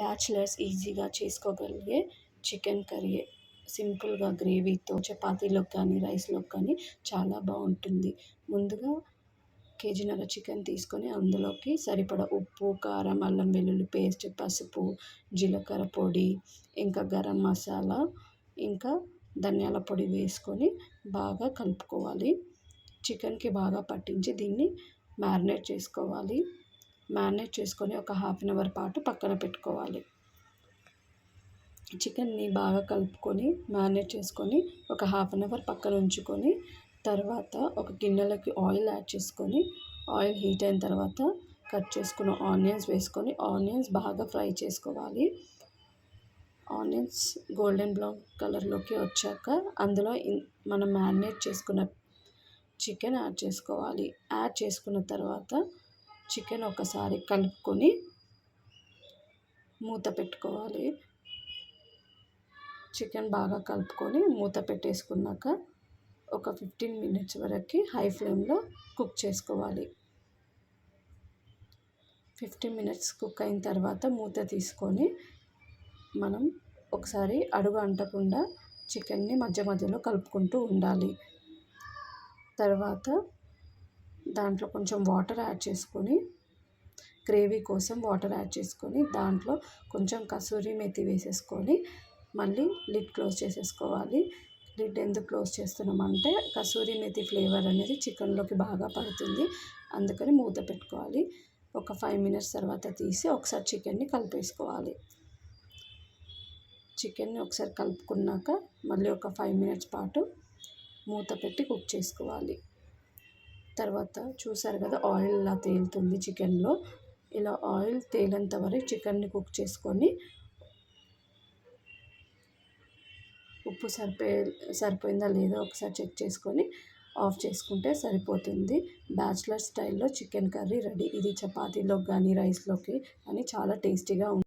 Bachelors ఈజీగా చేసుకోగలిగే chicken curry సింపుల్గా గ్రేవీతో చపాతీలోకి కానీ రైస్లోకి కానీ చాలా బాగుంటుంది. ముందుగా కేజీన్నర చికెన్ తీసుకొని అందులోకి సరిపడ ఉప్పు కారం అల్లం వెల్లుల్లి పేస్ట్ పసుపు జీలకర్ర పొడి ఇంకా గరం మసాలా ఇంకా ధనియాల పొడి వేసుకొని బాగా కలుపుకోవాలి. చికెన్కి బాగా పట్టించి దీన్ని మ్యారినేట్ చేసుకోవాలి. మ్యారినేట్ చేసుకొని ఒక హాఫ్ అన్ అవర్ పాటు పక్కన పెట్టుకోవాలి. చికెన్ని బాగా కలుపుకొని మ్యారినేట్ చేసుకొని ఒక హాఫ్ అన్ అవర్ పక్కన ఉంచుకొని తర్వాత ఒక గిన్నెలోకి ఆయిల్ యాడ్ చేసుకొని ఆయిల్ హీట్ అయిన తర్వాత కట్ చేసుకున్న ఆనియన్స్ వేసుకొని ఆనియన్స్ బాగా ఫ్రై చేసుకోవాలి. ఆనియన్స్ గోల్డెన్ బ్రౌన్ కలర్లోకి వచ్చాక అందులో మనం మ్యారినేట్ చేసుకున్న చికెన్ యాడ్ చేసుకోవాలి. యాడ్ చేసుకున్న తర్వాత చికెన్ ఒకసారి కలుపుకొని మూత పెట్టుకోవాలి. చికెన్ బాగా కలుపుకొని మూత పెట్టేసుకున్నాక ఒక ఫిఫ్టీన్ మినిట్స్ వరకు హై ఫ్లేమ్లో కుక్ చేసుకోవాలి. ఫిఫ్టీన్ మినిట్స్ కుక్ అయిన తర్వాత మూత తీసుకొని మనం ఒకసారి అడుగు అంటకుండా చికెన్ని మధ్య మధ్యలో కలుపుకుంటూ ఉండాలి. తర్వాత దాంట్లో కొంచెం వాటర్ యాడ్ చేసుకొని గ్రేవీ కోసం వాటర్ యాడ్ చేసుకొని దాంట్లో కొంచెం కసూరి మెతి వేసేసుకొని మళ్ళీ లిడ్ క్లోజ్ చేసేసుకోవాలి. లిడ్ ఎందుకు క్లోజ్ చేస్తున్నామంటే కసూరి మెతి ఫ్లేవర్ అనేది చికెన్లోకి బాగా పడుతుంది. అందుకని మూత పెట్టుకోవాలి. ఒక ఫైవ్ మినిట్స్ తర్వాత తీసి ఒకసారి చికెన్ని కలిపేసుకోవాలి. చికెన్ని ఒకసారి కలుపుకున్నాక మళ్ళీ ఒక ఫైవ్ మినిట్స్ పాటు మూత పెట్టి కుక్ చేసుకోవాలి. తర్వాత చూసారు కదా ఆయిల్ ఇలా తేలుతుంది చికెన్లో. ఇలా ఆయిల్ తేలేంత వరకు చికెన్ని కుక్ చేసుకొని ఉప్పు సరిపోయే సరిపోయిందా లేదా ఒకసారి చెక్ చేసుకొని ఆఫ్ చేసుకుంటే సరిపోతుంది. బ్యాచిలర్ స్టైల్లో చికెన్ కర్రీ రెడీ. ఇది చపాతీలోకి కానీ రైస్లోకి కానీ చాలా టేస్టీగా ఉంటుంది